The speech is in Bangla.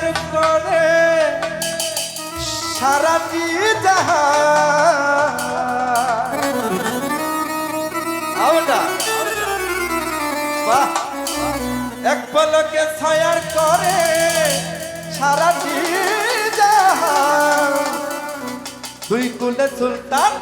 সয়ার করে সারাটি আওটা এক পলকে ছায়ার করে সারাটি কুলে দুই কুলে সুলতান